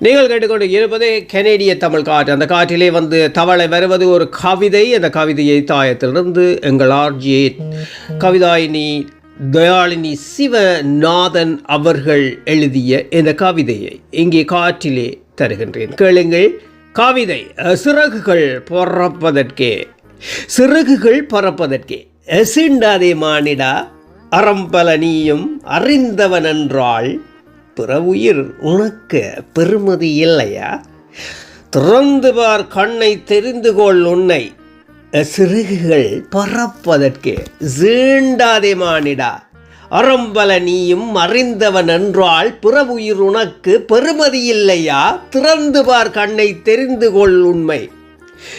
நீங்கள் கேட்டுக்கொண்டு இருப்பது கெனேடிய தமிழ் காற்று. அந்த காற்றிலே வந்து தவளை வருவது ஒரு கவிதை. அந்த கவிதையை தாயத்திலிருந்து எங்கள் ஆர்ஜி கவிதாயினி தயாளினி சிவநாதன் அவர்கள் எழுதிய இந்த கவிதையை இங்கே காற்றிலே தருகின்றேன். கேளுங்கள். கவிதை சிறகுகள் பறப்பதற்கே. சிறகுகள் பறப்பதற்கே. எசிண்டாதே மானிடா அறம்பல நீயும் அறிந்தவன் என்றாள் பிறவுயிர் உனக்கு பெருமதி இல்லையா? திறந்து பார் கண்ணை தெரிந்து கொள் உன்னை. சிறுகுகள் பறப்பதற்கு சீண்டாதே மானிடா. அறம்பல நீயும் அறிந்தவன் என்றால் பிறவுயிர் உனக்கு பெருமதி இல்லையா? திறந்து பார் கண்ணை தெரிந்து கொள் உண்மை.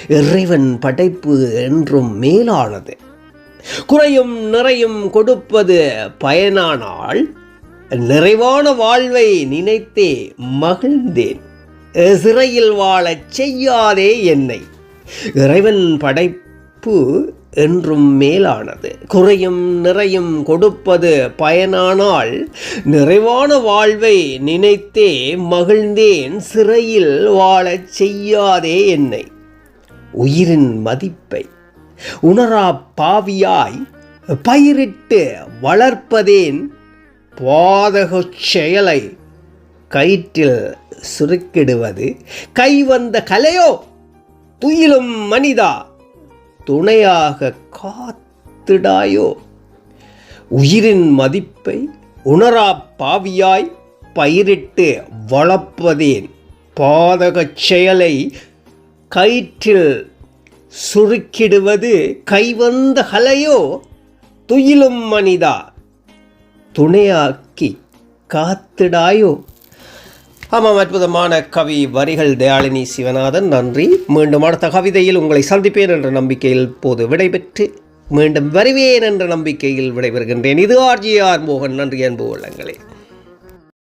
இறைவன் படைப்பு என்றும் மேலானது. குறையும் நிறையும் கொடுப்பது பயனானால் நிறைவான வாழ்வை நினைத்தே மகிழ்ந்தேன். சிறையில் வாழச் செய்யாதே என்னை. இறைவன் படைப்பு என்றும் மேலானது. குறையும் நிறையும் கொடுப்பது பயனானால் நிறைவான வாழ்வை நினைத்தே மகிழ்ந்தேன். சிறையில் வாழச் செய்யாதே என்னை. உயிரின் மதிப்பை உணரா பாவியாய் பயிரிட்டு வளர்ப்பதேன் பாதகச் செயலை கயிற்றில் சுருக்கிடுவது. கை வந்த கலையோ துயிலும் மனிதா துணையாக காத்திடாயோ. உயிரின் மதிப்பை உணரா பாவியாய் பயிரிட்டு வளர்ப்பதேன். பாதகச் செயலை கயிற்றில் சுருக்கிடுவது. கைவந்த கலையோ துயிலும் மனிதா துணையாக்கி காத்திடாயோ? ஆமாம் அற்புதமான கவி வரிகள் தயாளினி சிவநாதன் நன்றி. மீண்டும் அடுத்த கவிதையில் உங்களை சந்திப்பேன் என்ற நம்பிக்கையில் போது விடைபெற்று மீண்டும் வருவேன் என்ற நம்பிக்கையில் விடைபெறுகின்றேன். இது ஆர்ஜிஆர் மோகன். நன்றி அன்பு உள்ளங்களே.